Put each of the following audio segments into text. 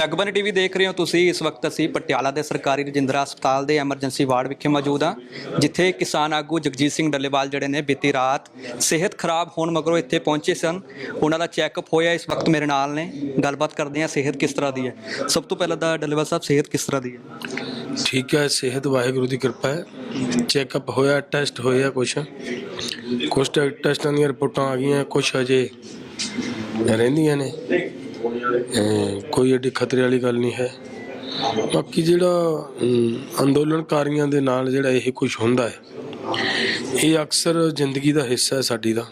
ਜਗਬਨ TV ਦੇਖ ਰਹੇ ਹੋ ਤੁਸੀਂ। ਇਸ ਵਕਤ ਅਸੀਂ ਪਟਿਆਲਾ ਦੇ ਸਰਕਾਰੀ ਰਜਿੰਦਰਾ ਹਸਪਤਾਲ ਦੇ ਐਮਰਜੈਂਸੀ ਵਾਰਡ ਵਿਖੇ ਮੌਜੂਦ ਹਾਂ, ਜਿੱਥੇ ਕਿਸਾਨ ਆਗੂ ਜਗਜੀਤ ਸਿੰਘ ਡੱਲੇਵਾਲ ਜਿਹੜੇ ਨੇ ਬੀਤੀ ਰਾਤ ਸਿਹਤ ਖਰਾਬ ਹੋਣ ਮਗਰੋਂ ਇੱਥੇ ਪਹੁੰਚੇ ਸਨ। ਉਹਨਾਂ ਦਾ ਚੈੱਕਅਪ ਹੋਇਆ, ਇਸ ਵਕਤ ਮੇਰੇ ਨਾਲ ਨੇ। ਗੱਲਬਾਤ ਕਰਦੇ ਹਾਂ ਸਿਹਤ ਕਿਸ ਤਰ੍ਹਾਂ ਦੀ ਹੈ। ਸਭ ਤੋਂ ਪਹਿਲਾਂ ਤਾਂ ਡੱਲੇਵਾਲ ਸਾਹਿਬ, ਸਿਹਤ ਕਿਸ ਤਰ੍ਹਾਂ ਦੀ ਹੈ? ਠੀਕ ਹੈ, ਸਿਹਤ ਵਾਹਿਗੁਰੂ ਦੀ ਕਿਰਪਾ ਹੈ। ਚੈੱਕਅਪ ਹੋਇਆ, ਟੈਸਟ ਹੋਇਆ ਕੁਛ। ਕੁਛ ਟੈ- ਟੈਸਟਾਂ ਦੀਆਂ ਰਿਪੋਰਟਾਂ ਆ ਗਈਆਂ, ਕੁਛ ਅਜੇ ਰਹਿੰਦੀਆਂ ਨੇ। ਕੋਈ ਐਡੀ ਖਤਰੇ ਵਾਲੀ ਗੱਲ ਨਹੀਂ ਹੈ। ਬਾਕੀ ਜਿਹੜਾ ਅੰਦੋਲਨਕਾਰੀਆਂ ਦੇ ਨਾਲ ਜਿਹੜਾ ਇਹ ਕੁਝ ਹੁੰਦਾ ਹੈ, ਇਹ ਅਕਸਰ ਜ਼ਿੰਦਗੀ ਦਾ ਹਿੱਸਾ ਹੈ ਸਾਡੀ ਦਾ।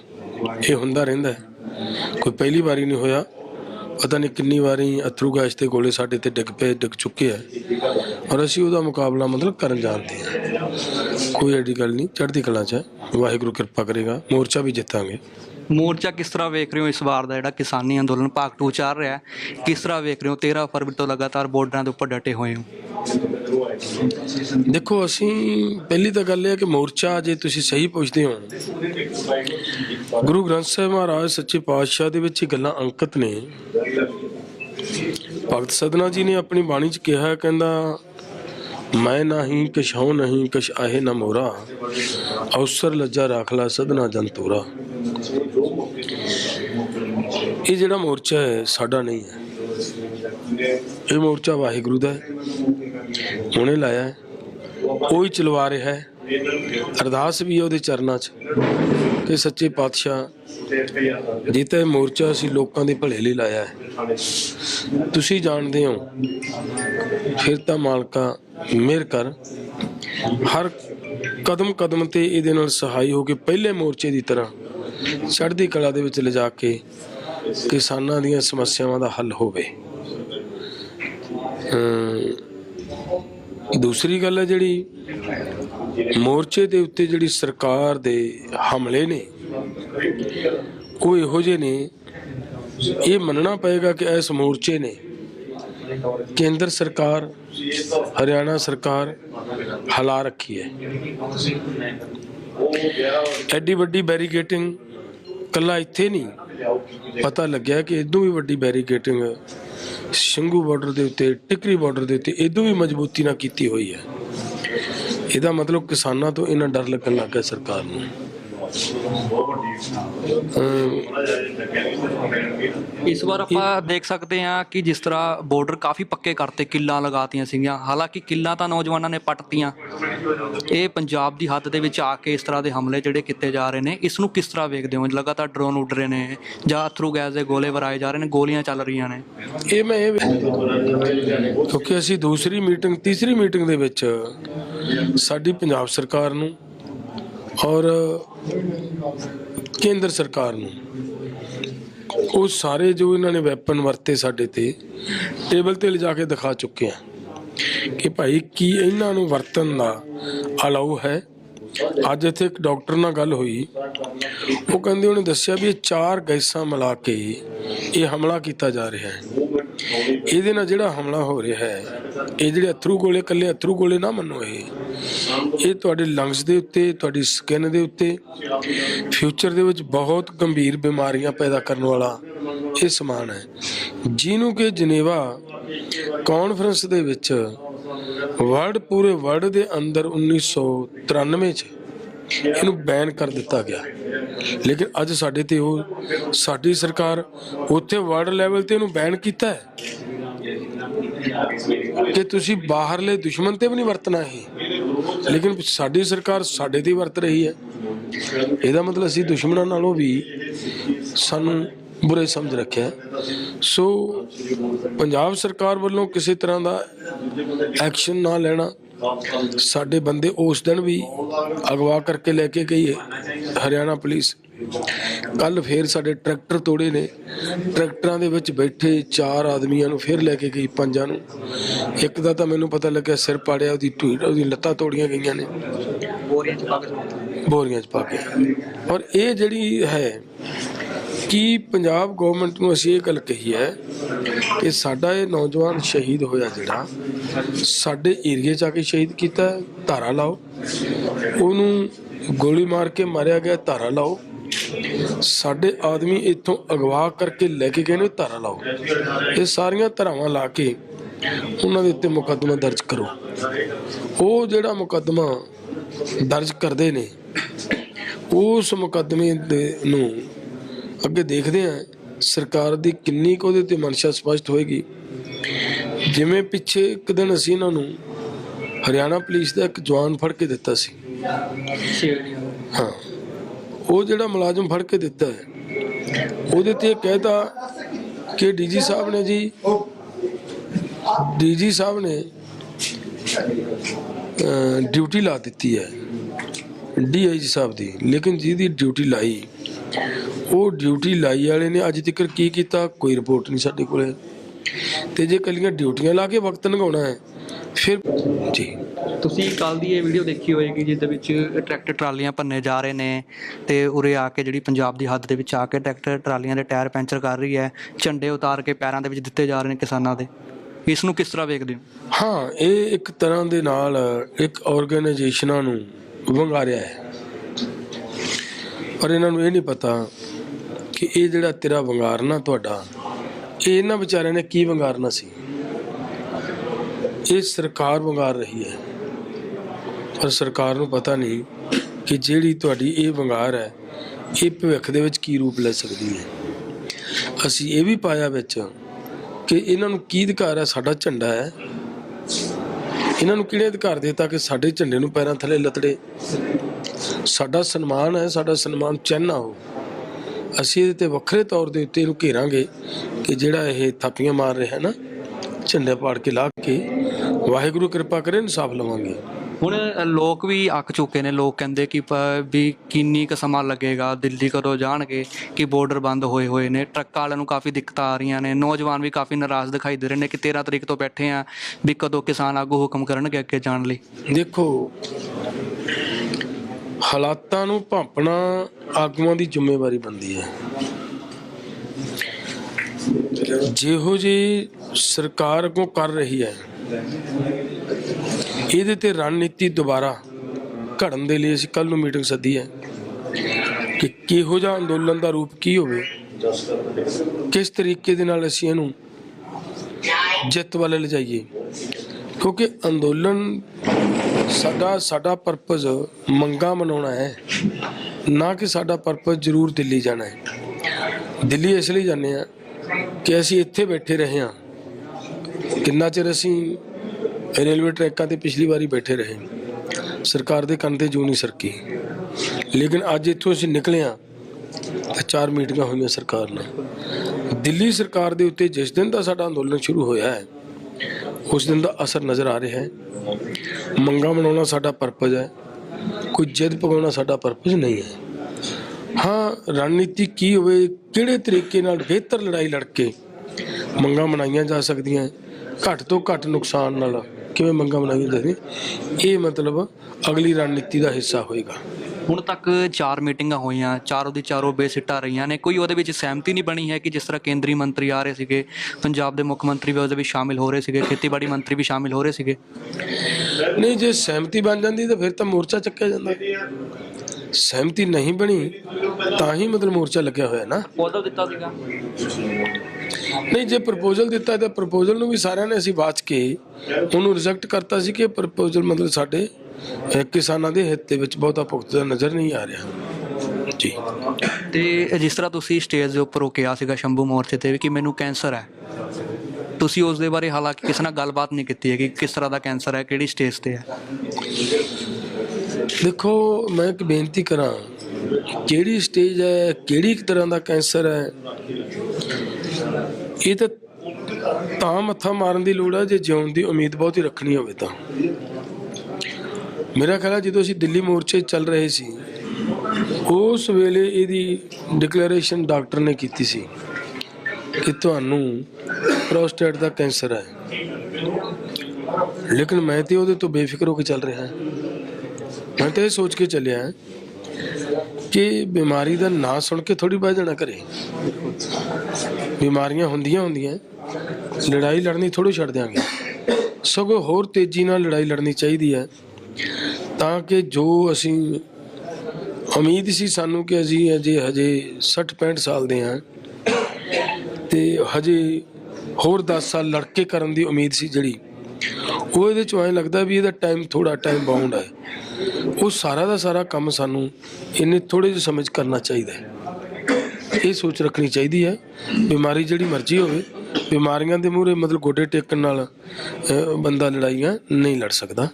ਇਹ ਹੁੰਦਾ ਰਹਿੰਦਾ ਹੈ। ਕੋਈ ਪਹਿਲੀ ਵਾਰੀ ਨਹੀਂ ਹੋਇਆ। ਪਤਾ ਨਹੀਂ ਕਿੰਨੀ ਵਾਰੀ ਅਥਰੂ ਗੈਸ ਦੇ ਗੋਲੇ ਸਾਡੇ ਤੇ ਡਿੱਗ ਪਏ, ਡਿੱਗ ਚੁੱਕੇ ਆ। ਔਰ ਅਸੀਂ ਉਹਦਾ ਮੁਕਾਬਲਾ ਮਤਲਬ ਕਰਨ ਜਾਣਦੇ ਹਾਂ। ਕੋਈ ਐਡੀ ਗੱਲ ਨਹੀਂ। ਚੜ੍ਹਦੀ ਕਲਾ ਚ ਵਾਹਿਗੁਰੂ ਕਿਰਪਾ ਕਰੇਗਾ। ਮੋਰਚਾ ਵੀ ਜਿੱਤਾਂਗੇ। ਮੋਰਚਾ ਕਿਸ ਤਰ੍ਹਾਂ ਵੇਖ ਰਹੇ ਹੋ ਇਸ ਵਾਰ ਦਾ ਜਿਹੜਾ ਕਿਸਾਨੀ ਅੰਦੋਲਨ ਭਾਗ 2 ਚੱਲ ਰਿਹਾ ਹੈ? ਕਿਸ ਤਰ੍ਹਾਂ ਵੇਖ ਰਹੇ ਹੋ? 13 ਫਰਵਰੀ ਤੋਂ ਲਗਾਤਾਰ ਬਾਰਡਰਾਂ ਦੇ ਉੱਪਰ ਡਟੇ ਹੋਏ ਹੋ। ਦੇਖੋ, ਅਸੀਂ ਪਹਿਲੀ ਤਾਂ ਗੱਲ ਇਹ ਹੈ ਕਿ ਮੋਰਚਾ ਜੇ ਤੁਸੀਂ ਸਹੀ ਪੁੱਛਦੇ ਹੋ, ਗੁਰੂ ਗ੍ਰੰਥ ਸਾਹਿਬ ਮਹਾਰਾਜ ਸੱਚੇ ਪਾਤਸ਼ਾਹ ਦੇ ਵਿੱਚ ਇਹ ਗੱਲਾਂ ਅੰਕਿਤ ਨੇ। ਭਗਤ ਸਦਨਾ ਜੀ ਨੇ ਆਪਣੀ ਬਾਣੀ 'ਚ ਕਿਹਾ, ਕਹਿੰਦਾ, ਮੈਂ ਨਹੀਂ ਕਛਾਉ ਨਹੀਂ, ਕਛ ਆਹੇ ਨਾ ਮੋਰਾ। ਅਵਸਰ ਲੱਜਾ ਰਾਖਲਾ ਸਦਨਾ ਜਨ ਤੋਰਾ ਇਹ ਜਿਹੜਾ ਮੋਰਚਾ ਹੈ, ਸਾਡਾ ਨਹੀਂ ਹੈ। ਇਹ ਮੋਰਚਾ ਵਾਹਿਗੁਰੂ ਦਾ ਹੈ। ਉਹਨੇ ਲਾਇਆ ਹੈ। ਉਹ ਹੀ ਚਲਵਾ ਰਿਹਾ ਹੈ। ਅਰਦਾਸ ਵੀ ਹੈ ਉਹਦੇ ਚਰਨਾਂ 'ਚ ਕਿ ਸੱਚੇ ਪਾਤਸ਼ਾਹ ਜੇ ਤਾਂ ਮੋਰਚਾ ਅਸੀਂ ਲੋਕਾਂ ਦੇ ਭਲੇ ਲਈ ਲਾਇਆ ਹੈ। ਤੁਸੀਂ ਜਾਣਦੇ ਹੋ, ਫਿਰ ਤਾਂ ਮਾਲਕਾ ਮਿਹਰ ਕਰ। ਹਰ ਕਦਮ ਕਦਮ ਤੇ ਇਹਦੇ ਨਾਲ ਸਹਾਈ ਹੋ ਕੇ ਪਹਿਲੇ ਮੋਰਚੇ ਦੀ ਤਰ੍ਹਾਂ ਚੜ੍ਹਦੀ ਕਲਾ ਦੇ ਵਿੱਚ ਲਿਜਾ ਕੇ ਕਿਸਾਨਾਂ ਦੀਆਂ ਸਮੱਸਿਆਵਾਂ ਦਾ ਹੱਲ ਹੋਵੇ। ਦੂਸਰੀ ਗੱਲ ਹੈ ਜਿਹੜੀ ਮੋਰਚੇ ਦੇ ਉੱਤੇ ਜਿਹੜੀ ਸਰਕਾਰ ਦੇ ਹਮਲੇ ਨੇ, ਉਹ ਇਹੋ ਜਿਹੇ ਨੇ। ਇਹ ਮੰਨਣਾ ਪਏਗਾ ਕਿ ਇਸ ਮੋਰਚੇ ਨੇ ਕੇਂਦਰ ਸਰਕਾਰ, ਹਰਿਆਣਾ ਸਰਕਾਰ ਹਲਾ ਰੱਖੀ ਹੈ। ਐਡੀ ਵੱਡੀ ਬੈਰੀਕੇਟਿੰਗ ਕੱਲਾ ਇੱਥੇ ਨਹੀਂ ਪਤਾ ਲੱਗਿਆ ਕਿ ਇਦੋਂ ਵੀ ਵੱਡੀ ਬੈਰੀਕੇਟਿੰਗ ਸ਼ਿੰਗੂ ਬਾਰਡਰ ਦੇ ਉੱਤੇ, ਟਿਕਰੀ ਬਾਰਡਰ ਦੇ ਉੱਤੇ ਇਦੋਂ ਵੀ ਮਜ਼ਬੂਤੀ ਨਾਲ ਕੀਤੀ ਹੋਈ ਹੈ। ਇਹਦਾ ਮਤਲਬ ਕਿਸਾਨਾਂ ਤੋਂ ਇਹਨਾਂ ਡਰ ਲੱਗਣ ਲੱਗ ਗਿਆ ਸਰਕਾਰ ਨੂੰ। ਇਸ ਵਾਰ ਆਪਾਂ ਦੇਖ ਸਕਦੇ ਹਾਂ ਕਿ ਜਿਸ ਤਰ੍ਹਾਂ ਬਾਰਡਰ ਕਾਫੀ ਪੱਕੇ ਕਰਤੇ ਕਿੱਲਾਂ ਲਗਾਤੀਆਂ ਸੀਗੀਆਂ। ਹਾਲਾਂਕਿ ਕਿੱਲਾਂ ਤਾਂ ਨੌਜਵਾਨਾਂ ਨੇ ਪੱਟਤੀਆਂ। ਇਹ ਪੰਜਾਬ ਦੀ ਹੱਦ ਦੇ ਵਿੱਚ ਆ ਕੇ ਇਸ ਤਰ੍ਹਾਂ ਦੇ ਹਮਲੇ ਜਿਹੜੇ ਕੀਤੇ ਜਾ ਰਹੇ ਨੇ ਇਸ ਨੂੰ ਕਿਸ ਤਰ੍ਹਾਂ ਵੇਖਦੇ ਹੋ? ਲਗਾਤਾਰ ਡਰੋਨ ਉੱਡ ਰਹੇ ਨੇ ਜਾਂ ਅਥਰੂ ਗੈਸ ਦੇ ਗੋਲੇ ਵਰਾਏ ਜਾ ਰਹੇ ਨੇ ਗੋਲੀਆਂ ਚੱਲ ਰਹੀਆਂ ਨੇ? ਇਹ ਮੈਂ ਇਹ ਕਿਉਂਕਿ ਅਸੀਂ ਦੂਸਰੀ ਮੀਟਿੰਗ ਤੀਸਰੀ ਮੀਟਿੰਗ ਦੇ ਵਿੱਚ ਸਾਡੀ ਪੰਜਾਬ ਸਰਕਾਰ ਨੂੰ ਔਰ ਕੇਂਦਰ ਸਰਕਾਰ ਨੂੰ ਉਹ ਸਾਰੇ ਜੋ ਇਹਨਾਂ ਨੇ ਵੈਪਨ ਵਰਤੇ ਸਾਡੇ ਤੇ ਟੇਬਲ ਤੇ ਲਿਜਾ ਕੇ ਦਿਖਾ ਚੁੱਕੇ ਆ ਕਿ ਭਾਈ ਕੀ ਇਹਨਾਂ ਨੂੰ ਵਰਤਨ ਦਾ ਅਲਾਉ ਹੈ। ਅੱਜ ਇੱਥੇ ਇੱਕ ਡਾਕਟਰ ਨਾਲ ਗੱਲ ਹੋਈ। ਉਹ ਕਹਿੰਦੇ ਉਹਨੇ ਦੱਸਿਆ ਵੀ ਇਹ ਚਾਰ ਗੈਸਾਂ ਮਿਲਾ ਕੇ ਇਹ ਹਮਲਾ ਕੀਤਾ ਜਾ ਰਿਹਾ ਹੈ। ਇਹਦੇ ਨਾਲ ਜਿਹੜਾ ਹਮਲਾ ਹੋ ਰਿਹਾ ਹੈ, ਇਹ ਜਿਹੜੇ ਅਥਰੂ ਗੋਲੇ ਕੱਲੇ ਅਥਰੂ ਗੋਲੇ ਨਾ ਮੰਨੋ ਇਹ। ਇਹ ਤੁਹਾਡੇ ਲੰਗਸ ਦੇ ਉੱਤੇ, ਤੁਹਾਡੀ ਸਕਿਨ ਦੇ ਉੱਤੇ ਫਿਊਚਰ ਦੇ ਵਿੱਚ ਬਹੁਤ ਗੰਭੀਰ ਬਿਮਾਰੀਆਂ ਪੈਦਾ ਕਰਨ ਵਾਲਾ ਇਹ ਸਮਾਨ ਹੈ। ਜਿਹਨੂੰ ਕਿ ਜਨੇਵਾ ਕਾਨਫਰੰਸ ਦੇ ਵਿੱਚ ਵਰਲਡ, ਪੂਰੇ ਵਰਲਡ ਦੇ ਅੰਦਰ 1993 ਚ ਇਹਨੂੰ ਬੈਨ ਕਰ ਦਿੱਤਾ ਗਿਆ। ਲੇਕਿਨ ਅੱਜ ਸਾਡੇ ਤੇ ਉਹ, ਸਾਡੀ ਸਰਕਾਰ ਉੱਥੇ ਵਰਲਡ ਲੈਵਲ ਤੇ ਉਹਨੂੰ ਬੈਨ ਕੀਤਾ ਹੈ। ਕਿ ਤੁਸੀਂ ਬਾਹਰਲੇ ਦੁਸ਼ਮਣ ਤੇ ਵੀ ਨਹੀਂ ਵਰਤਣਾ ਇਹ। ਲੇਕਿਨ ਸਾਡੀ ਸਰਕਾਰ ਸਾਡੇ ਤੇ ਵਰਤ ਰਹੀ ਹੈ। ਇਹਦਾ ਮਤਲਬ ਅਸੀਂ ਦੁਸ਼ਮਣਾਂ ਨਾਲੋਂ ਵੀ ਸਾਨੂੰ ਬੁਰੇ ਸਮਝ ਰੱਖਿਆ ਸੋ ਪੰਜਾਬ ਸਰਕਾਰ ਵੱਲੋਂ ਕਿਸੇ ਤਰ੍ਹਾਂ ਦਾ ਐਕਸ਼ਨ ਨਾ ਲੈਣਾ ਸਾਡੇ ਬੰਦੇ ਉਸ ਦਿਨ ਵੀ ਅਗਵਾ ਕਰਕੇ ਲੈ ਕੇ ਗਈ ਹਰਿਆਣਾ ਪੁਲਿਸ। ਕੱਲ ਫੇਰ ਸਾਡੇ ਟਰੈਕਟਰ ਤੋੜੇ ਨੇ। ਟਰੈਕਟਰਾਂ ਦੇ ਵਿੱਚ ਬੈਠੇ ਚਾਰ ਆਦਮੀਆਂ ਨੂੰ ਫੇਰ ਲੈ ਕੇ ਗਈ ਪੰਜਾਂ ਨੂੰ। ਇੱਕ ਦਾ ਤਾਂ ਮੈਨੂੰ ਪਤਾ ਲੱਗਿਆ ਸਿਰ ਪਾੜਿਆ ਉਹਦੀ ਢੂਹੀ ਉਹਦੀ ਲੱਤਾਂ ਤੋੜੀਆਂ ਗਈਆਂ ਨੇ। ਬੋਰੀਆਂ 'ਚ ਪਾ ਕੇ। ਔਰ ਇਹ ਜਿਹੜੀ ਹੈ ਕੀ ਪੰਜਾਬ ਗਵਰਨਮੈਂਟ ਨੂੰ ਅਸੀਂ ਇਹ ਗੱਲ ਕਹੀ ਹੈ ਕਿ ਸਾਡਾ ਇਹ ਨੌਜਵਾਨ ਸ਼ਹੀਦ ਹੋਇਆ ਜਿਹੜਾ, ਸਾਡੇ ਏਰੀਏ 'ਚ ਆ ਕੇ ਸ਼ਹੀਦ ਕੀਤਾ, ਧਾਰਾ ਲਾਓ। ਉਹਨੂੰ ਗੋਲੀ ਮਾਰ ਕੇ ਮਾਰਿਆ ਗਿਆ, ਧਾਰਾ ਲਾਓ। ਸਾਡੇ ਆਦਮੀ ਇੱਥੋਂ ਅਗਵਾ ਕਰਕੇ ਲੈ ਕੇ ਗਏ ਨੇ, ਧਾਰਾ ਲਾਓ। ਇਹ ਸਾਰੀਆਂ ਧਾਰਾਵਾਂ ਲਾ ਕੇ ਉਹਨਾਂ ਦੇ ਉੱਤੇ ਮੁਕੱਦਮਾ ਦਰਜ ਕਰੋ। ਉਹ ਜਿਹੜਾ ਮੁਕੱਦਮਾ ਦਰਜ ਕਰਦੇ ਨੇ, ਉਸ ਮੁਕੱਦਮੇ ਦੇ ਨੂੰ ਅੱਗੇ ਦੇਖਦੇ ਹਾਂ ਸਰਕਾਰ ਦੀ ਕਿੰਨੀ ਕੁ ਉਹਦੇ ਤੇ ਮਨਸ਼ਾ ਸਪਸ਼ਟ ਹੋਏਗੀ। ਜਿਵੇਂ ਪਿੱਛੇ ਇੱਕ ਦਿਨ ਅਸੀਂ ਇਹਨਾਂ ਨੂੰ ਹਰਿਆਣਾ ਪੁਲਿਸ ਦਾ ਇੱਕ ਜਵਾਨ ਫੜ ਕੇ ਦਿੱਤਾ ਸੀ। ਹਾਂ, ਉਹ ਜਿਹੜਾ ਮੁਲਾਜ਼ਮ ਫੜ ਕੇ ਦਿੱਤਾ ਹੈ, ਉਹਦੇ ਤੇ ਇਹ ਕਹਿਤਾ ਕਿ ਡੀਜੀ ਸਾਹਿਬ ਨੇ ਜੀ, ਡੀਜੀ ਸਾਹਿਬ ਨੇ ਡਿਊਟੀ ਲਾ ਦਿੱਤੀ ਹੈ, ਡੀਆਈਜੀ ਸਾਹਿਬ ਦੀ, ਲੇਕਿਨ ਜਿਹਦੀ ਡਿਊਟੀ ਲਾਈ ਉਹ ਡਿਊਟੀ ਲਾਈ ਵਾਲੇ ਨੇ ਅੱਜ ਤੱਕ ਕੀ ਕੀਤਾ? ਕੋਈ ਰਿਪੋਰਟ ਨਹੀਂ ਸਾਡੇ ਕੋਲੇ। ਤੇ ਜੇ ਕੱਲੀਆਂ ਡਿਊਟੀਆਂ ਲਾ ਕੇ ਵਕਤ ਲੰਘਾਉਣਾ ਹੈ ਫਿਰ ਜੀ। ਤੁਸੀਂ ਕੱਲ ਦੀ ਇਹ ਵੀਡੀਓ ਦੇਖੀ ਹੋਏਗੀ ਜਿਸ ਦੇ ਵਿੱਚ ਟਰੈਕਟਰ ਟਰਾਲੀਆਂ ਭੰਨੇ ਜਾ ਰਹੇ ਨੇ ਤੇ ਉਰੇ ਆ ਕੇ ਜਿਹੜੀ ਪੰਜਾਬ ਦੀ ਹੱਦ ਦੇ ਵਿੱਚ ਆ ਕੇ ਟਰੈਕਟਰ ਟਰਾਲੀਆਂ ਦੇ ਟਾਇਰ ਪੈਂਚਰ ਕਰ ਰਹੀ ਹੈ ਝੰਡੇ ਉਤਾਰ ਕੇ ਪੈਰਾਂ ਦੇ ਵਿੱਚ ਦਿੱਤੇ ਜਾ ਰਹੇ ਨੇ ਕਿਸਾਨਾਂ ਦੇ। ਇਸ ਨੂੰ ਕਿਸ ਤਰ੍ਹਾਂ ਵੇਖਦੇ ਹੋ? ਹਾਂ ਇਹ ਇੱਕ ਤਰ੍ਹਾਂ ਦੇ ਨਾਲ ਇੱਕ ਆਰਗੇਨਾਈਜੇਸ਼ਨਾਂ ਨੂੰ ਵੰਗਾਰਿਆ ਹੈ। ਪਰ ਇਹਨਾਂ ਨੂੰ ਇਹ ਨਹੀਂ ਪਤਾ ਕਿ ਇਹ ਜਿਹੜਾ ਤੇਰਾ ਵੰਗਾਰਨਾ ਤੁਹਾਡਾ, ਇਹ ਇਹਨਾਂ ਵਿਚਾਰਿਆਂ ਨੇ ਕੀ ਵੰਗਾਰਨਾ ਸੀ? ਇਹ ਸਰਕਾਰ ਵੰਗਾਰ ਰਹੀ ਹੈ। ਪਰ ਸਰਕਾਰ ਨੂੰ ਪਤਾ ਨਹੀਂ ਕਿ ਜਿਹੜੀ ਤੁਹਾਡੀ ਇਹ ਵੰਗਾਰ ਹੈ, ਇਹ ਭਵਿੱਖ ਦੇ ਵਿੱਚ ਕੀ ਰੂਪ ਲੈ ਸਕਦੀ ਹੈ। ਅਸੀਂ ਇਹ ਵੀ ਪਾਇਆ ਵਿੱਚ ਕਿ ਇਹਨਾਂ ਨੂੰ ਕੀ ਅਧਿਕਾਰ ਹੈ ਸਾਡਾ ਝੰਡਾ ਹੈ? ਇਹਨਾਂ ਨੂੰ ਕਿਹੜੇ ਅਧਿਕਾਰ ਦਿੱਤਾ ਕਿ ਸਾਡੇ ਝੰਡੇ ਨੂੰ ਪੈਰਾਂ ਥੱਲੇ ਲਤੜੇ? ਸਾਡਾ ਸਨਮਾਨ ਹੈ, ਸਾਡਾ ਸਨਮਾਨ ਚਿੰਨ੍ਹ ਹੋ ਅਸੀਂ ਇਹਦੇ ਤੇ ਵੱਖਰੇ ਤੌਰ ਦੇ ਉੱਤੇ ਇਹਨੂੰ ਘੇਰਾਂਗੇ ਕਿ ਜਿਹੜਾ ਇਹ ਥਾਪੀਆਂ ਮਾਰ ਰਿਹਾ ਹੈ ਨਾ ਝੰਡੇ ਪਾੜ ਕੇ ਲਾ ਕੇ ਵਾਹਿਗੁਰੂ ਕਿਰਪਾ ਕਰੇ ਇਨਸਾਫ ਲਵਾਂਗੇ। ਹੁਣ ਲੋਕ ਵੀ ਅੱਕ ਚੁੱਕੇ ਨੇ ਲੋਕ ਕਹਿੰਦੇ ਕਿ ਵੀ ਕਿੰਨੀ ਕੁ ਸਮਾਂ ਲੱਗੇਗਾ ਦਿੱਲੀ ਕਦੋਂ ਜਾਣਗੇ ਕਿ ਬਾਰਡਰ ਬੰਦ ਹੋਏ ਹੋਏ ਨੇ। ਟਰੱਕਾਂ ਵਾਲਿਆਂ ਨੂੰ ਕਾਫੀ ਦਿੱਕਤਾਂ ਆ ਰਹੀਆਂ ਨੇ। ਨੌਜਵਾਨ ਵੀ ਕਾਫੀ ਨਾਰਾਜ਼ ਦਿਖਾਈ ਦੇ ਰਹੇ ਨੇ ਕਿ 13 ਤਰੀਕ ਤੋਂ ਬੈਠੇ ਆ ਵੀ ਕਦੋਂ ਕਿਸਾਨ ਆਗੂ ਹੁਕਮ ਕਰਨਗੇ ਅੱਗੇ ਜਾਣ ਲਈ। ਦੇਖੋ ਹਾਲਾਤਾਂ ਨੂੰ ਭਾਂਪਣਾ ਆਗੂਆਂ ਦੀ ਜ਼ਿੰਮੇਵਾਰੀ ਬਣਦੀ ਹੈ। ਜਿਹੋ ਜੀ ਸਰਕਾਰ ਅੱਗੋਂ ਕਰ ਰਹੀ ਹੈ, ਇਹਦੇ ਤੇ ਰਣਨੀਤੀ ਦੁਬਾਰਾ ਘੜਨ ਦੇ ਲਈ ਅਸੀਂ ਕੱਲ ਨੂੰ ਮੀਟਿੰਗ ਸੱਦੀ ਹੈ ਕਿ ਕਿਹੋ ਜਿਹਾ ਅੰਦੋਲਨ ਦਾ ਰੂਪ ਕੀ ਹੋਵੇ, ਕਿਸ ਤਰੀਕੇ ਦੇ ਨਾਲ ਅਸੀਂ ਇਹਨੂੰ ਜਿੱਤ ਵੱਲ ਲਿਜਾਈਏ। ਕਿਉਂਕਿ ਅੰਦੋਲਨ ਸਾਡਾ ਸਾਡਾ ਪਰਪਸ ਮੰਗਾ ਮਨਾਉਣਾ ਹੈ। ਨਾ ਕਿ ਸਾਡਾ ਪਰਪਸ ਜ਼ਰੂਰ ਦਿੱਲੀ ਜਾਣਾ ਹੈ। ਦਿੱਲੀ ਇਸ ਲਈ ਜਾਂਦੇ ਆ ਕਿ ਅਸੀਂ ਇੱਥੇ ਬੈਠੇ ਰਹੇ ਹਾਂ। ਕਿੰਨਾ ਚਿਰ ਅਸੀਂ ਰੇਲਵੇ ਟਰੈਕਾਂ ਤੇ ਪਿਛਲੀ ਵਾਰੀ ਬੈਠੇ ਰਹੇ। ਸਰਕਾਰ ਦੇ ਕੰਨ ਤੇ ਜੂ ਨਹੀਂ ਸਰਕੀ। ਲੇਕਿਨ ਅੱਜ ਇੱਥੋਂ ਅਸੀਂ ਨਿਕਲੇ ਹਾਂ ਤਾਂ ਚਾਰ ਮੀਟਿੰਗਾਂ ਹੋਈਆਂ ਸਰਕਾਰ ਨਾਲ। ਦਿੱਲੀ ਸਰਕਾਰ ਦੇ ਉੱਤੇ ਜਿਸ ਦਿਨ ਦਾ ਸਾਡਾ ਅੰਦੋਲਨ ਸ਼ੁਰੂ ਹੋਇਆ ਹੈ ਉਸ ਦਿਨ ਦਾ ਅਸਰ ਨਜ਼ਰ ਆ ਰਿਹਾ ਹੈ। ਮੰਗਾ ਮਨਾਉਣਾ ਸਾਡਾ ਪਰਪਸ ਹੈ। ਕੋਈ ਜਿੱਦ ਪਗਾਉਣਾ ਸਾਡਾ ਪਰਪਸ ਨਹੀਂ ਹੈ। ਹਾਂ, ਰਣਨੀਤੀ ਕੀ ਹੋਵੇ, ਕਿਹੜੇ ਤਰੀਕੇ ਨਾਲ ਬਿਹਤਰ ਲੜਾਈ ਲੜ ਕੇ ਮੰਗਾ ਮਨਾਈਆਂ ਜਾ ਸਕਦੀਆਂ ਘੱਟ ਤੋਂ ਘੱਟ ਨੁਕਸਾਨ ਨਾਲ ਕਿਵੇਂ ਮੰਗਾ ਮਨਾਈਆਂ ਜਾ ਸਕਦੀਆਂ? ਇਹ ਮਤਲਬ ਅਗਲੀ ਰਣਨੀਤੀ ਦਾ ਹਿੱਸਾ ਹੋਏਗਾ। ਹੁਣ ਤੱਕ ਚਾਰ ਮੀਟਿੰਗਾਂ ਹੋਈਆਂ ਚਾਰੋਂ ਦੀ ਚਾਰੋਂ ਬੇਸਿੱਟਾ ਰਹੀਆਂ ਨੇ। ਕੋਈ ਉਹਦੇ ਵਿੱਚ ਸਹਿਮਤੀ ਨਹੀਂ ਬਣੀ ਹੈ ਕਿ ਜਿਸ ਤਰ੍ਹਾਂ ਕੇਂਦਰੀ ਮੰਤਰੀ ਆ ਰਹੇ ਸੀਗੇ ਪੰਜਾਬ ਦੇ ਮੁੱਖ ਮੰਤਰੀ ਵੀ ਉਹਦੇ ਵਿੱਚ ਸ਼ਾਮਿਲ ਹੋ ਰਹੇ ਸੀਗੇ ਖੇਤੀਬਾੜੀ ਮੰਤਰੀ ਵੀ ਸ਼ਾਮਿਲ ਹੋ ਰਹੇ ਸੀਗੇ। ਨਹੀਂ ਜੇ ਸਹਿਮਤੀ ਬਣ ਜਾਂਦੀ ਤਾਂ ਫਿਰ ਤਾਂ ਮੋਰਚਾ ਚੱਕਿਆ ਜਾਂਦਾ। ਸਹਿਮਤੀ ਨਹੀਂ ਬਣੀ ਤਾਂ ਹੀ ਮਤਲਬ ਮੋਰਚਾ ਲੱਗਿਆ ਹੋਇਆ ਨਾ। ਉਹਦਾ ਦਿੱਤਾ ਸੀਗਾ। ਨਹੀਂ ਜੇ ਪ੍ਰਪੋਜ਼ਲ ਦਿੱਤਾ ਤਾਂ ਪ੍ਰਪੋਜ਼ਲ ਨੂੰ ਵੀ ਸਾਰਿਆਂ ਨੇ ਅਸੀਂ ਬਾਤ ਕੇ ਉਹਨੂੰ ਰਿਜੈਕਟ ਕਰਤਾ ਸੀ ਕਿ ਪ੍ਰਪੋਜ਼ਲ ਮਤਲਬ ਸਾਡੇ ਕਿਸਾਨਾਂ ਦੇ ਹਿੱਤ ਦੇ ਵਿੱਚ ਬਹੁਤਾ ਪੁਖਤਾ ਨਜ਼ਰ ਨਹੀਂ ਆ ਰਿਹਾ। ਜੀ। ਤੇ ਜਿਸ ਤਰ੍ਹਾਂ ਤੁਸੀਂ ਸਟੇਜ ਦੇ ਉੱਪਰ ਉਹ ਕਿਹਾ ਸੀਗਾ ਸ਼ੰਭੂ ਮੋਰਚੇ ਤੇ ਕਿ ਮੈਨੂੰ ਕੈਂਸਰ ਹੈ। ਤੁਸੀਂ ਉਸ ਦੇ ਬਾਰੇ ਹਾਲਾਂਕਿ ਕਿਸੇ ਨਾਲ ਗੱਲਬਾਤ ਨਹੀਂ ਕੀਤੀ ਹੈ ਕਿ ਕਿਸ ਤਰ੍ਹਾਂ ਦਾ ਕੈਂਸਰ ਹੈ ਕਿਹੜੀ ਸਟੇਜ ਤੇ ਹੈ? ਦੇਖੋ ਮੈਂ ਇੱਕ ਬੇਨਤੀ ਕਰਾਂ ਕਿਹੜੀ ਸਟੇਜ ਹੈ ਕਿਹੜੀ ਤਰ੍ਹਾਂ ਦਾ ਕੈਂਸਰ ਹੈ ਇਹ ਤਾਂ ਤਾਂ ਮੱਥਾ ਮਾਰਨ ਦੀ ਲੋੜ ਹੈ ਜੇ ਜਿਉਣ ਦੀ ਉਮੀਦ ਬਹੁਤ ਹੀ ਰੱਖਣੀ ਹੋਵੇ ਤਾਂ। ਮੇਰਾ ਖਿਆਲ ਹੈ ਜਦੋਂ ਅਸੀਂ ਦਿੱਲੀ ਮੋਰਚੇ ਚੱਲ ਰਹੇ ਸੀ, ਉਸ ਵੇਲੇ ਇਹਦੀ ਡਿਕਲੇਰੇਸ਼ਨ ਡਾਕਟਰ ਨੇ ਕੀਤੀ ਸੀ ਕਿ ਤੁਹਾਨੂੰ ਪ੍ਰੋਸਟੇਟ ਦਾ ਕੈਂਸਰ ਹੈ ਲੇਕਿਨ ਮੈਂ ਤੇ ਉਹਦੇ ਤੋਂ ਬੇਫਿਕਰ ਹੋ ਕੇ ਚੱਲ ਰਿਹਾ ਮੈਂ ਤਾਂ ਇਹ ਸੋਚ ਕੇ ਚੱਲਿਆ ਕਿ ਬਿਮਾਰੀ ਦਾ ਨਾਂ ਸੁਣ ਕੇ ਥੋੜੀ ਬਹਿ ਜਾਣਾ ਕਰੇ ਬਿਮਾਰੀਆਂ ਹੁੰਦੀਆਂ ਹੁੰਦੀਆਂ, ਲੜਾਈ ਲੜਨੀ ਥੋੜੀ ਛੱਡ ਦਿਆਂਗੇ। ਸਗੋਂ ਹੋਰ ਤੇਜ਼ੀ ਨਾਲ ਲੜਾਈ ਲੜਨੀ ਚਾਹੀਦੀ ਹੈ। ਤਾਂ ਕਿ ਜੋ ਅਸੀਂ ਉਮੀਦ ਸੀ ਸਾਨੂੰ ਕਿ ਅਸੀਂ ਅਜੇ ਹਜੇ 60 65 ਸਾਲ ਦੇ ਹਾਂ ਤੇ ਹਜੇ ਹੋਰ 10 ਸਾਲ ਲੜ ਕੇ ਕਰਨ ਦੀ ਉਮੀਦ ਸੀ ਜਿਹੜੀ, ਉਹ ਇਹਦੇ ਚੋਂ ਐਂ ਲੱਗਦਾ ਵੀ ਇਹਦਾ ਟਾਈਮ ਥੋੜਾ ਟਾਈਮ ਬਾਉਂਡ ਹੈ ਉਹ ਸਾਰਾ ਦਾ ਸਾਰਾ ਕੰਮ ਸਾਨੂੰ ਇਹਨੇ ਥੋੜੇ ਜਿਹੇ ਸਮਝ ਕਰਨਾ ਚਾਹੀਦਾ ਹੈ। ਇਹ ਸੋਚ ਰੱਖਣੀ ਚਾਹੀਦੀ ਹੈ, ਬਿਮਾਰੀ ਜਿਹੜੀ ਮਰਜ਼ੀ ਹੋਵੇ, ਬਿਮਾਰੀਆਂ ਦੇ ਮੂਹਰੇ ਮਤਲਬ ਗੋਡੇ ਟੇਕਣ ਨਾਲ ਬੰਦਾ ਲੜਾਈਆਂ ਨਹੀਂ ਲੜ ਸਕਦਾ।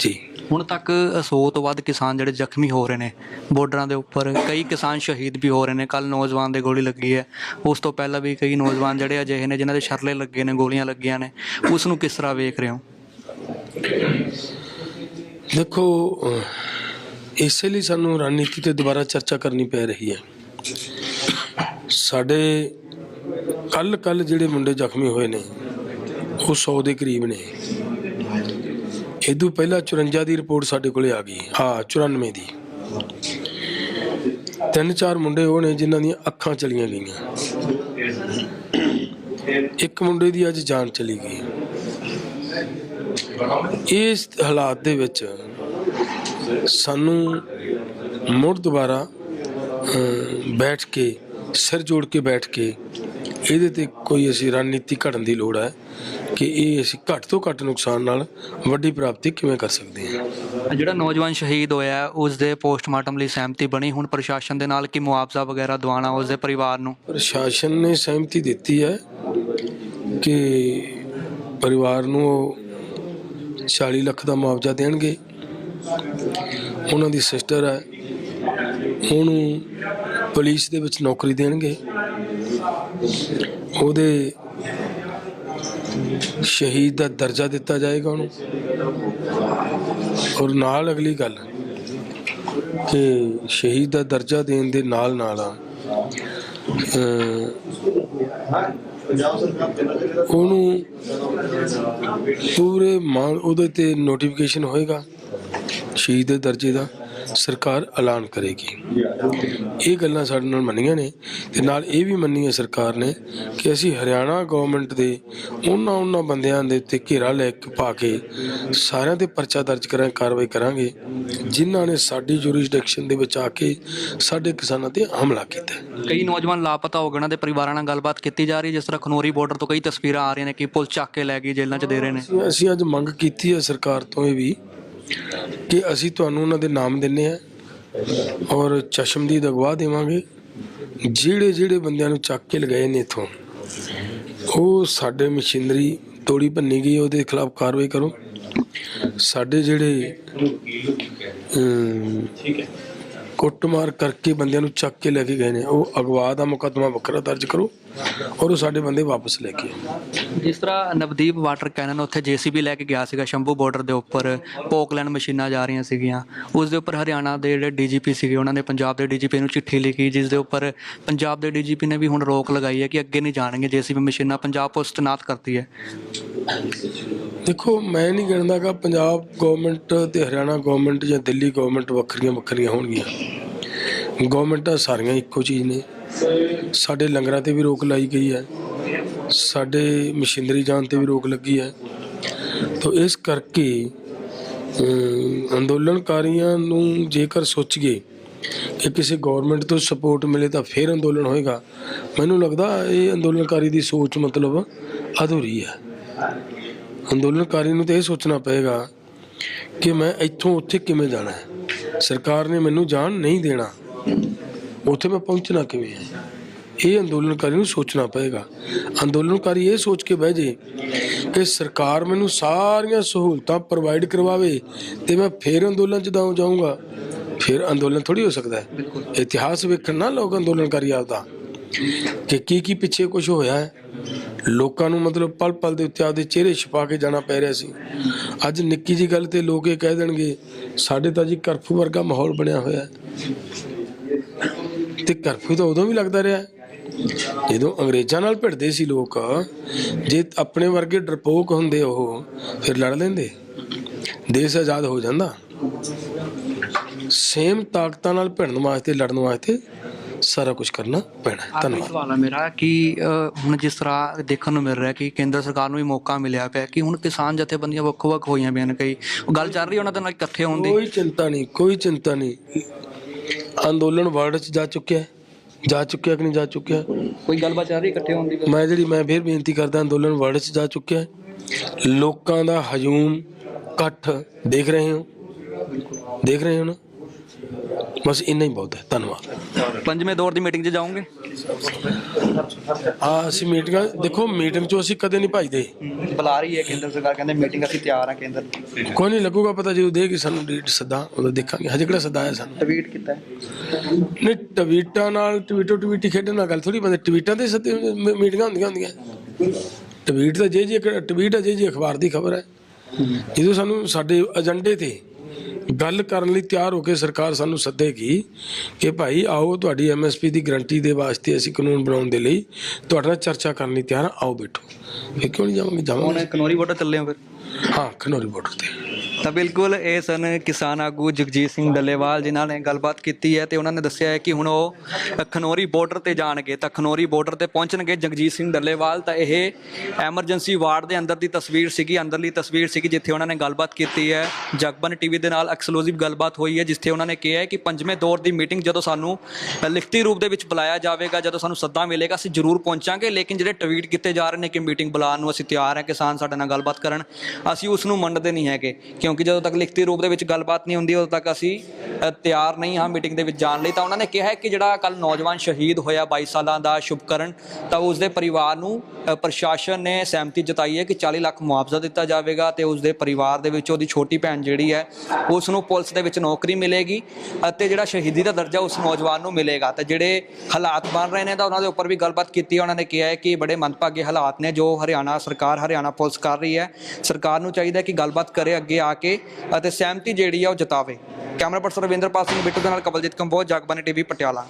ਜੀ। ਹੁਣ ਤੱਕ 100 ਤੋਂ ਵੱਧ ਕਿਸਾਨ ਜਿਹੜੇ ਜ਼ਖਮੀ ਹੋ ਰਹੇ ਨੇ ਬਾਰਡਰਾਂ ਦੇ ਉੱਪਰ ਕਈ ਕਿਸਾਨ ਸ਼ਹੀਦ ਵੀ ਹੋ ਰਹੇ ਨੇ ਕੱਲ ਨੌਜਵਾਨ ਦੇ ਗੋਲੀ ਲੱਗੀ ਹੈ। ਉਸ ਤੋਂ ਪਹਿਲਾਂ ਵੀ ਕਈ ਨੌਜਵਾਨ ਜਿਹੜੇ ਅਜਿਹੇ ਨੇ ਜਿਨ੍ਹਾਂ ਦੇ ਸ਼ਰਲੇ ਲੱਗੇ ਨੇ ਗੋਲੀਆਂ ਲੱਗੀਆਂ ਨੇ ਉਸ ਨੂੰ ਕਿਸ ਤਰ੍ਹਾਂ ਵੇਖ ਰਹੇ ਹੋ? ਦੇਖੋ ਅਹ, ਇਸੇ ਲਈ ਸਾਨੂੰ ਰਣਨੀਤੀ ਤੇ ਦੁਬਾਰਾ ਚਰਚਾ ਕਰਨੀ ਪੈ ਰਹੀ ਹੈ। ਸਾਡੇ ਕੱਲ ਕੱਲ ਜਿਹੜੇ ਮੁੰਡੇ ਜ਼ਖਮੀ ਹੋਏ ਨੇ ਉਹ 100 ਦੇ ਕਰੀਬ ਨੇ। ਇਦੋਂ ਪਹਿਲਾਂ 54 ਦੀ ਰਿਪੋਰਟ ਸਾਡੇ ਕੋਲੇ ਆ ਗਈ। ਹਾਂ 94 ਦੀ। ਤਿੰਨ ਚਾਰ ਮੁੰਡੇ ਉਹ ਨੇ ਜਿਨ੍ਹਾਂ ਦੀਆਂ ਅੱਖਾਂ ਚਲੀਆਂ ਗਈਆਂ। ਇੱਕ ਮੁੰਡੇ ਦੀ ਅੱਜ ਜਾਨ ਚਲੀ ਗਈ। ਇਸ ਹਾਲਾਤ ਦੇ ਵਿੱਚ ਸਾਨੂੰ ਮੁੜ ਦੁਬਾਰਾ ਬੈਠ ਕੇ, ਸਿਰ ਜੋੜ ਕੇ ਬੈਠ ਕੇ ਇਹਦੇ ਤੇ ਕੋਈ ਅਸੀਂ ਰਣਨੀਤੀ ਘੜਨ ਦੀ ਲੋੜ ਹੈ। ਕਿ ਇਹ ਅਸੀਂ ਘੱਟ ਤੋਂ ਘੱਟ ਨੁਕਸਾਨ ਨਾਲ ਵੱਡੀ ਪ੍ਰਾਪਤੀ ਕਿਵੇਂ ਕਰ ਸਕਦੇ ਹਾਂ? ਜਿਹੜਾ ਨੌਜਵਾਨ ਸ਼ਹੀਦ ਹੋਇਆ ਉਸ ਦੇ ਪੋਸਟਮਾਰਟਮ ਲਈ ਸਹਿਮਤੀ ਬਣੀ। ਹੁਣ ਪ੍ਰਸ਼ਾਸਨ ਦੇ ਨਾਲ ਕੀ ਮੁਆਵਜ਼ਾ ਵਗੈਰਾ ਦਿਵਾਉਣਾ ਉਸ ਦੇ ਪਰਿਵਾਰ ਨੂੰ? ਪ੍ਰਸ਼ਾਸਨ ਨੇ ਸਹਿਮਤੀ ਦਿੱਤੀ ਹੈ ਕਿ ਪਰਿਵਾਰ ਨੂੰ ਉਹ 40 ਲੱਖ ਦਾ ਮੁਆਵਜ਼ਾ ਦੇਣਗੇ। ਉਹਨਾਂ ਦੀ ਸਿਸਟਰ ਹੈ ਉਹਨੂੰ ਪੁਲਿਸ ਦੇ ਵਿੱਚ ਨੌਕਰੀ ਦੇਣਗੇ। ਉਹਦੇ ਸ਼ਹੀਦ ਦਾ ਦਰਜਾ ਦਿੱਤਾ ਜਾਏਗਾ ਉਹਨੂੰ। ਔਰ ਨਾਲ ਅਗਲੀ ਗੱਲ ਕਿ ਸ਼ਹੀਦ ਦਾ ਦਰਜਾ ਦੇਣ ਦੇ ਨਾਲ ਨਾਲ ਉਹਨੂੰ ਪੂਰੇ ਮਾਂ ਉਹਦੇ ਤੇ ਨੋਟੀਫਿਕੇਸ਼ਨ ਹੋਏਗਾ ਸ਼ਹੀਦ ਦੇ ਦਰਜੇ ਦਾ। ਸਰਕਾਰ ਐਲਾਨ ਕਰੇਗੀ ਇਹ ਗੱਲਾਂ ਸਾਡੇ ਨਾਲ ਮੰਨੀਆਂ ਨੇ ਤੇ ਨਾਲ ਇਹ ਵੀ ਮੰਨੀ ਹੈ ਸਰਕਾਰ ਨੇ ਕਿ ਅਸੀਂ ਹਰਿਆਣਾ ਗਵਰਨਮੈਂਟ ਦੇ ਉਹਨਾਂ ਉਹਨਾਂ ਬੰਦਿਆਂ ਦੇ ਉੱਤੇ ਘੇਰਾ ਲੈ ਕੇ ਪਾ ਕੇ ਸਾਰਿਆਂ ਤੇ ਪਰਚਾ ਦਰਜ ਕਰਾਂ ਕਾਰਵਾਈ ਕਰਾਂਗੇ ਜਿਨ੍ਹਾਂ ਨੇ ਸਾਡੀ ਜੁਰਿਸਡਿਕਸ਼ਨ ਦੇ ਵਿੱਚ ਆ ਕੇ ਸਾਡੇ ਕਿਸਾਨਾਂ ਤੇ ਹਮਲਾ ਕੀਤਾ। ਕਈ ਨੌਜਵਾਨ ਲਾਪਤਾ ਹੋ ਗਏ ਉਹਨਾਂ ਦੇ ਪਰਿਵਾਰਾਂ ਨਾਲ ਗੱਲਬਾਤ ਕੀਤੀ ਜਾ ਰਹੀ ਹੈ ਜਿਸ ਤਰ੍ਹਾਂ ਖਨੋਰੀ ਬਾਰਡਰ ਤੋਂ ਕਈ ਤਸਵੀਰਾਂ ਆ ਰਹੀਆਂ ਨੇ ਕਿ ਪੁਲਿਸ ਚੱਕ ਕੇ ਲੈ ਗਈ ਜੇਲ੍ਹਾਂ 'ਚ ਦੇ ਰਹੇ ਨੇ ਅਸੀਂ ਅੱਜ ਮੰਗ ਕੀਤੀ ਹੈ ਸਰਕਾਰ ਤੋਂ ਇਹ ਵੀ ਕਿ ਅਸੀਂ ਤੁਹਾਨੂੰ ਉਹਨਾਂ ਦੇ ਨਾਮ ਦਿੰਨੇ ਆ ਔਰ ਚਸ਼ਮਦੀਦ ਅਗਵਾ ਦੇਵਾਂਗੇ। ਜਿਹੜੇ ਜਿਹੜੇ ਬੰਦਿਆਂ ਨੂੰ ਚੱਕ ਕੇ ਲਗਾਏ ਨੇ ਇਥੋਂ ਉਹ ਸਾਡੇ ਮਸ਼ੀਨਰੀ ਤੋੜੀ ਭੰਨੀ ਗਈ ਉਹਦੇ ਖਿਲਾਫ ਕਾਰਵਾਈ ਕਰੋ। ਸਾਡੇ ਜਿਹੜੇ ਠੀਕ ਹੈ। ਕੁੱਟਮਾਰ ਕਰਕੇ ਬੰਦਿਆਂ ਨੂੰ ਚੱਕ ਕੇ ਲੈ ਕੇ ਗਏ ਨੇ ਉਹ ਅਗਵਾ ਦਾ ਮੁਕੱਦਮਾ ਵੱਖਰਾ ਦਰਜ ਕਰੋ। ਔਰ ਉਹ ਸਾਡੇ ਬੰਦੇ ਵਾਪਸ ਲੈ ਕੇ ਜਿਸ ਤਰ੍ਹਾਂ ਨਵਦੀਪ ਵਾਟਰ ਕੈਨਨ ਉੱਥੇ ਜੀਸੀਬੀ ਲੈ ਕੇ ਗਿਆ ਸੀਗਾ ਸ਼ੰਭੂ ਬਾਰਡਰ ਦੇ ਉੱਪਰ ਪੋਕਲੈਂਡ ਮਸ਼ੀਨਾਂ ਜਾ ਰਹੀਆਂ ਸੀਗੀਆਂ। ਉਸ ਦੇ ਉੱਪਰ ਹਰਿਆਣਾ ਦੇ ਜਿਹੜੇ ਡੀਜੀਪੀ ਸੀਗੇ ਉਹਨਾਂ ਨੇ ਪੰਜਾਬ ਦੇ ਡੀਜੀਪੀ ਨੂੰ ਚਿੱਠੀ ਲਿਖੀ ਜਿਸ ਦੇ ਉੱਪਰ ਪੰਜਾਬ ਦੇ ਡੀਜੀਪੀ ਨੇ ਵੀ ਹੁਣ ਰੋਕ ਲਗਾਈ ਹੈ ਕਿ ਅੱਗੇ ਨਹੀਂ ਜਾਣਗੇ ਜੀਸੀਬੀ ਮਸ਼ੀਨਾਂ। ਪੰਜਾਬ ਪੁਲਿਸ ਤੈਨਾਤ ਕਰਤੀ ਹੈ। ਦੇਖੋ ਮੈਂ ਨਹੀਂ ਗਿਣਦਾ ਕਿ ਪੰਜਾਬ ਗਵਰਨਮੈਂਟ ਤੇ ਹਰਿਆਣਾ ਗਵਰਨਮੈਂਟ ਜਾਂ ਦਿੱਲੀ ਗਵਰਨਮੈਂਟ ਵੱਖਰੀਆਂ ਵੱਖਰੀਆਂ ਹੋਣਗੀਆਂ ਗਵਰਨਮੈਂਟਾਂ ਸਾਰੀਆਂ ਇੱਕੋ ਚੀਜ਼ ਨੇ। ਸਾਡੇ ਲੰਗਰਾਂ ਤੇ ਵੀ ਰੋਕ ਲਾਈ ਗਈ ਹੈ। ਸਾਡੇ ਮਸ਼ੀਨਰੀ ਜਾਣ ਤੇ ਵੀ ਰੋਕ ਲੱਗੀ ਹੈ। ਤਾਂ ਇਸ ਕਰਕੇ ਅੰਦੋਲਨਕਾਰੀਆਂ ਨੂੰ ਜੇਕਰ ਸੋਚੀਏ ਕਿ ਕਿਸੇ ਗਵਰਨਮੈਂਟ ਤੋਂ ਸਪੋਰਟ ਮਿਲੇ ਤਾਂ ਫਿਰ ਅੰਦੋਲਨ ਹੋਏਗਾ। ਮੈਨੂੰ ਲੱਗਦਾ ਇਹ ਅੰਦੋਲਨਕਾਰੀ ਦੀ ਸੋਚ ਮਤਲਬ ਅਧੂਰੀ ਹੈ। ਅੰਦੋਲਨਕਾਰੀ ਨੂੰ ਤਾਂ ਇਹ ਸੋਚਣਾ ਪਏਗਾ ਕਿ ਮੈਂ ਇੱਥੋਂ ਉੱਥੇ ਕਿਵੇਂ ਜਾਣਾ ਹੈ। ਸਰਕਾਰ ਨੇ ਮੈਨੂੰ ਜਾਣ ਨਹੀਂ ਦੇਣਾ। ਉੱਥੇ ਮੈਂ ਪਹੁੰਚਣਾ ਕਿਵੇਂ ਹੈ? ਇਹ ਅੰਦੋਲਨਕਾਰੀ ਨੂੰ ਸੋਚਣਾ ਪਏਗਾ। ਅੰਦੋਲਨਕਾਰੀ ਇਹ ਸੋਚ ਕੇ ਬਹਿ ਜੇ ਕਿ ਸਰਕਾਰ ਮੈਨੂੰ ਸਾਰੀਆਂ ਸਹੂਲਤਾਂ ਪ੍ਰੋਵਾਈਡ ਕਰਵਾਵੇ ਤੇ ਮੈਂ ਫੇਰ ਅੰਦੋਲਨ ਚ ਦਾਉ ਜਾਊਂਗਾ। ਫਿਰ ਅੰਦੋਲਨ ਥੋੜੀ ਹੋ ਸਕਦਾ ਹੈ। ਇਤਿਹਾਸ ਵੇਖਣ ਨਾ ਲੋਕ ਅੰਦੋਲਨਕਾਰੀ ਆਪਦਾ ਕਿ ਕੀ ਕੀ ਪਿੱਛੇ ਕੁਝ ਹੋਇਆ ਹੈ। ਲੋਕਾਂ ਨੂੰ ਮਤਲਬ ਪਲ ਪਲ ਦੇ ਉੱਤੇ ਆਪਦੇ ਚਿਹਰੇ ਛੁਪਾ ਕੇ ਜਾਣਾ ਪੈ ਰਿਹਾ ਸੀ। ਅੱਜ ਨਿੱਕੀ ਜੀ ਗੱਲ ਤੇ ਲੋਕ ਇਹ ਕਹਿ ਦੇਣਗੇ ਸਾਡੇ ਤਾਂ ਜੀ ਕਰਫਿਊ ਵਰਗਾ ਮਾਹੌਲ ਬਣਿਆ ਹੋਇਆ ਹੈ। ਤੇ ਕਰਫਿਊ ਤਾਂ ਉਦੋਂ ਵੀ ਲੱਗਦਾ ਰਿਹਾ। ਜਦੋਂ ਅੰਗਰੇਜ਼ਾਂ ਨਾਲ ਭਿੜਦੇ ਸੀ ਲੋਕ ਜੇ ਆਪਣੇ ਵਰਗੇ ਡਰਪੋਕ ਹੁੰਦੇ ਉਹ ਫਿਰ ਲੜ ਲੈਂਦੇ। ਦੇਸ਼ ਆਜ਼ਾਦ ਹੋ ਜਾਂਦਾ। ਸੇਮ ਤਾਕਤਾਂ ਨਾਲ ਭਿੜਨ ਵਾਸਤੇ ਲੜਨ ਵਾਸਤੇ ਸਾਰਾ ਕੁਝ ਕਰਨਾ ਪੈਣਾ। ਧੰਨਵਾਦ। ਸਵਾਲ ਹੈ ਮੇਰਾ ਕਿ ਹੁਣ ਜਿਸ ਤਰ੍ਹਾਂ ਦੇਖਣ ਨੂੰ ਮਿਲ ਰਿਹਾ ਕਿ ਕੇਂਦਰ ਸਰਕਾਰ ਨੂੰ ਵੀ ਮੌਕਾ ਮਿਲਿਆ ਪਿਆ ਕਿ ਹੁਣ ਕਿਸਾਨ ਜਥੇਬੰਦੀਆਂ ਵੱਖ-ਵੱਖ ਹੋਈਆਂ ਪਈਆਂ ਨੇ ਕਈ। ਗੱਲ ਚੱਲ ਰਹੀ ਉਹਨਾਂ ਦੇ ਨਾਲ ਇਕੱਠੇ ਹੋਣ ਦੀ? ਕੋਈ ਚਿੰਤਾ ਨਹੀਂ ਕੋਈ ਚਿੰਤਾ ਨਹੀਂ। ਅੰਦੋਲਨ ਵਰਲਡ 'ਚ ਜਾ ਚੁੱਕਿਆ ਹੈ। ਜਾ ਚੁੱਕਿਆ ਕਿ ਨਹੀਂ ਜਾ ਚੁੱਕਿਆ? ਕੋਈ ਗੱਲਬਾਤ ਚੱਲ ਰਹੀ ਇਕੱਠੇ ਹੋਣ ਦੀ? ਮੈਂ ਜਿਹੜੀ ਮੈਂ ਫਿਰ ਬੇਨਤੀ ਕਰਦਾ ਅੰਦੋਲਨ ਵਰਲਡ 'ਚ ਜਾ ਚੁੱਕਿਆ ਹੈ। ਲੋਕਾਂ ਦਾ ਹਜੂਮ ਇਕੱਠ ਦੇਖ ਰਹੇ ਹੋ। ਦੇਖ ਰਹੇ ਹੋ ਨਾ? ਬਸ ਇੰਨਾ ਹੀ ਬਹੁਤ ਹੈ ਧੰਨਵਾਦ। ਪੰਜਵੇਂ ਦੌਰ ਦੀ ਮੀਟਿੰਗ 'ਚ ਜਾਓਗੇ? ਆ ਅਸੀਂ ਮੀਟਿੰਗਾਂ ਦੇਖੋ ਮੀਟਿੰਗ 'ਚੋਂ ਅਸੀਂ ਕਦੇ ਨਹੀਂ ਭਜਦੇ। ਬੁਲਾ ਰਹੀ ਹੈ ਕੇਂਦਰ ਸਰਕਾਰ ਕਹਿੰਦੇ ਮੀਟਿੰਗ ਅਸੀਂ ਤਿਆਰ ਹਾਂ ਕੇਂਦਰ ਕੋਈ ਨਹੀਂ ਲੱਗੂਗਾ ਪਤਾ ਜਦੋਂ ਦੇਗੀ ਸਾਨੂੰ ਡੇਟ ਸੱਦਾ ਉਦੋਂ ਦੇਖਾਂਗੇ। ਹਜੇ ਕਿਹੜਾ ਸੱਦਾ ਆਇਆ ਸਾਨੂੰ? ਟਵੀਟ ਕੀਤਾ ਨਹੀਂ ਟਵੀਟਾਂ ਨਾਲ ਟਵੀਟੋ ਟਵੀਟੀ ਖੇਡਣ ਨਾਲ ਗੱਲ ਥੋੜੀ ਬੰਦੇ ਟਵੀਟਾਂ ਤੇ ਸੱਦੇ ਮੀਟਿੰਗਾਂ ਹੁੰਦੀਆਂ ਹੁੰਦੀਆਂ। ਟਵੀਟ ਤਾਂ ਜੇ ਜੇ ਟਵੀਟ ਹੈ ਜੇ ਜੇ ਅਖਬਾਰ ਦੀ ਖਬਰ ਹੈ। ਜਦੋਂ ਸਾਨੂੰ ਸਾਡੇ ਏਜੰਡੇ ਤੇ ਗੱਲ ਕਰਨ ਲਈ ਤਿਆਰ ਹੋ ਕੇ ਸਰਕਾਰ ਸਾਨੂੰ ਸੱਦੇਗੀ ਕਿ ਭਾਈ ਆਓ ਤੁਹਾਡੀ ਐਮਐਸਪੀ ਦੀ ਗਰੰਟੀ ਦੇ ਵਾਸਤੇ ਅਸੀਂ ਕਾਨੂੰਨ ਬਣਾਉਣ ਦੇ ਲਈ ਤੁਹਾਡੇ ਨਾਲ ਚਰਚਾ ਕਰਨ ਲਈ ਤਿਆਰ ਹਾਂ। ਆਓ ਬੈਠੋ। ਕਿਉਂ ਨਹੀਂ ਜਾਵਾਂਗੇ? ਹੁਣ ਜਾਵਾਂਗੇ ਕਨੋਰੀ ਬਾਰਡਰ ਚੱਲੇ ਹੋ ਫਿਰ? ਹਾਂ ਖਨੌਰੀ ਬਾਰਡਰ ਤੇ। ਤਾਂ ਬਿਲਕੁਲ ਇਹ ਸਨ ਕਿਸਾਨ ਆਗੂ ਜਗਜੀਤ ਸਿੰਘ ਡੱਲੇਵਾਲ ਜਿਨ੍ਹਾਂ ਨੇ ਗੱਲਬਾਤ ਕੀਤੀ ਹੈ ਤੇ ਉਹਨਾਂ ਨੇ ਦੱਸਿਆ ਹੈ ਕਿ ਹੁਣ ਉਹ ਖਨੋਰੀ ਬਾਰਡਰ ਤੇ ਜਾਣਗੇ ਤਾਂ ਖਨੋਰੀ ਬਾਰਡਰ ਤੇ ਪਹੁੰਚਣਗੇ ਜਗਜੀਤ ਸਿੰਘ ਡੱਲੇਵਾਲ। ਤਾਂ ਇਹ ਐਮਰਜੈਂਸੀ ਵਾਰਡ ਦੇ ਅੰਦਰ ਦੀ ਤਸਵੀਰ ਸੀਗੀ, ਅੰਦਰਲੀ ਤਸਵੀਰ ਸੀਗੀ ਜਿੱਥੇ ਉਹਨਾਂ ਨੇ ਗੱਲਬਾਤ ਕੀਤੀ ਹੈ। ਜਗਬਨ ਟੀਵੀ ਦੇ ਨਾਲ ਐਕਸਕਲੂਸਿਵ ਗੱਲਬਾਤ ਹੋਈ ਹੈ, ਜਿੱਥੇ ਉਹਨਾਂ ਨੇ ਕਿਹਾ ਹੈ ਕਿ ਪੰਜਵੇਂ ਦੌਰ ਦੀ ਮੀਟਿੰਗ ਜਦੋਂ ਸਾਨੂੰ ਲਿਖਤੀ ਰੂਪ ਦੇ ਵਿੱਚ ਬੁਲਾਇਆ ਜਾਵੇਗਾ, ਜਦੋਂ ਸਾਨੂੰ ਸੱਦਾ ਮਿਲੇਗਾ, ਅਸੀਂ ਜ਼ਰੂਰ ਪਹੁੰਚਾਂਗੇ, ਲੇਕਿਨ ਜਿਹੜੇ ਟਵੀਟ ਕੀਤੇ ਜਾ ਰਹੇ ਨੇ ਕਿ ਮੀਟਿੰਗ ਬੁਲਾਉਣ ਨੂੰ ਅਸੀਂ ਤਿਆਰ ਹਾਂ, ਕਿਸਾਨ ਸਾਡੇ ਨਾਲ ਗੱਲਬਾਤ ਕਰਨ, ਅਸੀਂ ਉਸ ਨੂੰ ਮੰਨਦੇ ਨਹੀਂ ਹੈਗੇ ਕਿਉਂ ਕਿਉਂਕਿ ਜਦੋਂ ਤੱਕ ਲਿਖਤੀ ਰੂਪ ਦੇ ਵਿੱਚ ਗੱਲਬਾਤ ਨਹੀਂ ਹੁੰਦੀ, ਉਦੋਂ ਤੱਕ ਅਸੀਂ ਤਿਆਰ ਨਹੀਂ ਹਾਂ ਮੀਟਿੰਗ ਦੇ ਵਿੱਚ ਜਾਣ ਲਈ। ਤਾਂ ਉਹਨਾਂ ਨੇ ਕਿਹਾ ਹੈ ਕਿ ਜਿਹੜਾ ਕੱਲ ਨੌਜਵਾਨ ਸ਼ਹੀਦ ਹੋਇਆ 22 ਸਾਲਾਂ ਦਾ ਸ਼ੁਭਕਰਨ, ਤਾਂ ਉਸ ਦੇ ਪਰਿਵਾਰ ਨੂੰ ਪ੍ਰਸ਼ਾਸਨ ਨੇ ਸਹਿਮਤੀ ਜਤਾਈ ਹੈ ਕਿ 40 ਲੱਖ ਮੁਆਵਜ਼ਾ ਦਿੱਤਾ ਜਾਵੇਗਾ ਤੇ ਉਸ ਦੇ ਪਰਿਵਾਰ ਦੇ ਵਿੱਚ ਉਹਦੀ ਛੋਟੀ ਭੈਣ ਜਿਹੜੀ ਹੈ, ਉਸ ਨੂੰ ਪੁਲਿਸ ਦੇ ਵਿੱਚ ਨੌਕਰੀ ਮਿਲੇਗੀ ਅਤੇ ਜਿਹੜਾ ਸ਼ਹੀਦੀ ਦਾ ਦਰਜਾ ਉਸ ਨੌਜਵਾਨ ਨੂੰ ਮਿਲੇਗਾ। ਤੇ ਜਿਹੜੇ ਹਾਲਾਤ ਬਣ ਰਹੇ ਨੇ ਤਾਂ ਉਹਨਾਂ ਦੇ ਉੱਪਰ ਵੀ ਗੱਲਬਾਤ ਕੀਤੀ ਹੈ। ਉਹਨਾਂ ਨੇ ਕਿਹਾ ਹੈ ਕਿ ਬੜੇ ਮੰਦਭਾਗੇ ਹਾਲਾਤ ਨੇ ਜੋ ਹਰਿਆਣਾ ਸਰਕਾਰ ਹਰਿਆਣਾ ਪੁਲਿਸ ਕਰ ਰਹੀ ਹੈ। ਸਰਕਾਰ ਨੂੰ ਚਾਹੀਦਾ ਹੈ ਕਿ ਗੱਲਬਾਤ ਕਰੇ ਅੱਗੇ ਆ ਕੇ ਅਤੇ ਸਹਿਮਤੀ ਜਿਹੜੀ ਆ ਉਹ ਜਤਾਵੇ। ਕੈਮਰਾ ਪਰਸਨ ਰਵਿੰਦਰਪਾਲ ਸਿੰਘ ਬਿੱਟੂ ਦੇ ਨਾਲ ਕਬਲਜੀਤ ਕੰਬੋਜ, ਜਗਬਾਨੀ ਟੀਵੀ, ਪਟਿਆਲਾ।